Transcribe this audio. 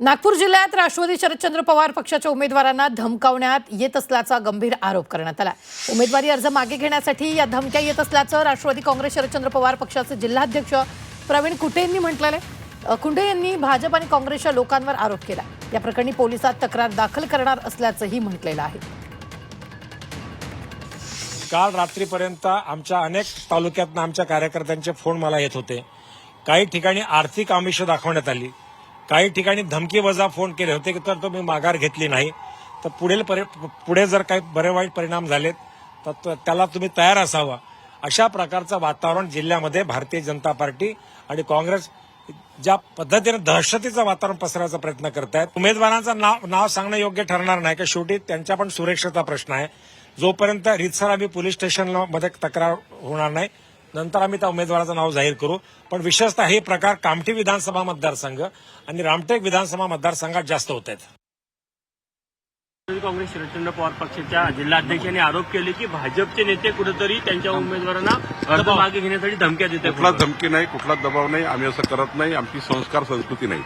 नागपूर जिल्ह्यात राष्ट्रवादी शरदचंद्र पवार पक्षाच्या उमेदवारांना धमकावण्यात येत असल्याचा गंभीर आरोप करण्यात आला उमेदवारी अर्ज मागे घेण्यासाठी या धमक्या येत असल्याचं राष्ट्रवादी काँग्रेस शरदचंद्र पवार पक्षाचे जिल्हाध्यक्ष प्रवीण कुटे यांनी म्हटलेलं आहे. यांनी भाजप आणि काँग्रेसच्या लोकांवर आरोप केला या प्रकरणी पोलिसात तक्रार दाखल करणार असल्याचंही म्हटलेलं आहे. काल रात्रीपर्यंत आमच्या अनेक तालुक्यातनं आमच्या कार्यकर्त्यांचे फोन मला येत होते. काही ठिकाणी आर्थिक आमिष दाखवण्यात आली. काही ठिकाणी धमकी वजा फोन केले होते की तर तुम्ही माघार घेतली नाही. तर पुढील पुढे जर काही बरे वाईट परिणाम झालेत तर त- त्याला तुम्ही तयार असावा. अशा प्रकारचं वातावरण जिल्ह्यामध्ये भारतीय जनता पार्टी आणि काँग्रेस ज्या पद्धतीने दहशतीचं वातावरण पसरायचा प्रयत्न करत आहेत उमेदवारांचं नाव नाव सांगणं योग्य ठरणार नाही का शेवटी त्यांच्या पण सुरक्षेचा प्रश्न आहे. जोपर्यंत रितसर आम्ही पोलीस स्टेशनमध्ये तक्रार होणार नाही नंतर आम्ही त्या उमेदवाराचं नाव जाहीर करू. पण विशेषतः हे प्रकार कामठी विधानसभा मतदारसंघ आणि रामटेक विधानसभा मतदारसंघात जास्त होत आहेत. काँग्रेस शरदचंद्र पवार पक्षाच्या जिल्हाध्यक्षांनी आरोप केले की भाजपचे नेते कुठेतरी त्यांच्या उमेदवारांना अर्ज मागे घेण्यासाठी धमक्या देत कुठलाच धमकी नाही कुठलाच दबाव नाही आम्ही असं करत नाही आमची संस्कार संस्कृती नाही.